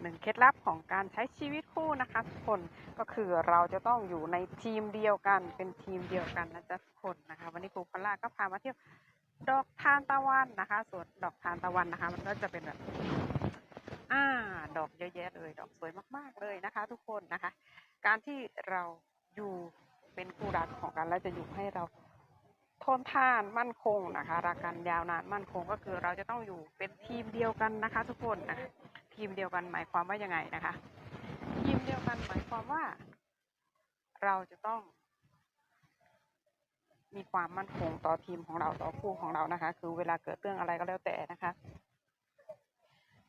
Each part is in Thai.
หนึ่งเคล็ดลับของการใช้ชีวิตคู่นะคะทุกคนก็คือเราจะต้องอยู่ในทีมเดียวกันเป็นทีมเดียวกันนะจ๊ะทุกคนนะคะ วันนี้ครูพล่าก็พามาเที่ยวดอกทานตะวันนะคะสวนดอกทานตะวันนะคะ มันก็จะเป็นแบบอ่าดอกเยอะแยะเลยดอกสวยมากๆเลยนะคะ ทุกคนนะคะ การที่เราอยู่เป็นคู่รักของกันและจะอยู่ให้เราทนทานมั่นคงนะคะรักกันยาวนานมั่นคงก็คือเราจะต้องอยู่เป็นทีมเดียวกันนะคะ ทุกคนนะคะ ทีมเดียวกันหมายความว่ายังไงนะคะ ทีมเดียวกันหมายความว่า เราจะต้อง มีความมั่นคงต่อทีมของเราต่อคู่ของเรานะคะ คือเวลาเกิดเรื่องอะไรก็แล้วแต่นะคะ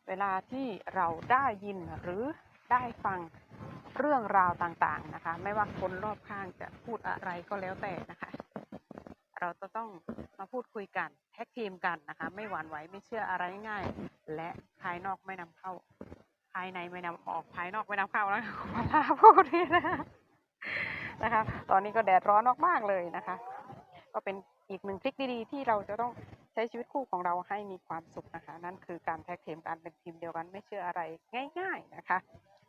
เวลาที่เราได้ยินหรือได้ฟังเรื่องราวต่างๆนะคะ ไม่ว่าคนรอบข้างจะพูดอะไรก็แล้วแต่นะคะ เราจะต้องมาพูดคุยกันแท็กทีมกันนะคะ ไม่หวั่นไหวไม่เชื่ออะไรง่าย และภายนอกไม่นำเข้า ภายในไม่นำออกภายนอกไม่นำเข้าแล้วขอลาพูดนี่นะคะนะคะตอนนี้ก็แดดร้อนมากๆเลยนะคะ ก็เป็นอีกหนึ่งทริคดีๆ ที่เราจะต้องใช้ชีวิตคู่ของเราให้มีความสุขนะคะ นั่นคือการแท็กทีมการเป็นทีมเดียวกันไม่เชื่ออะไรง่าย ๆนะคะ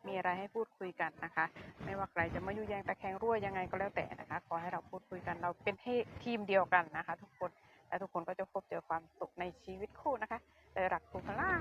มีอะไรให้พูดคุยกันนะคะ ไม่ว่าใครจะมายุ่แยงตะแคงรั่วยังไงก็แล้วแต่นะคะ ขอให้เราพูดคุยกันเราเป็นเททีมเดียวกันนะคะ ทุกคนและทุกคนก็จะพบเจอความสุขในชีวิตคู่นะคะเจอรักครูพล่า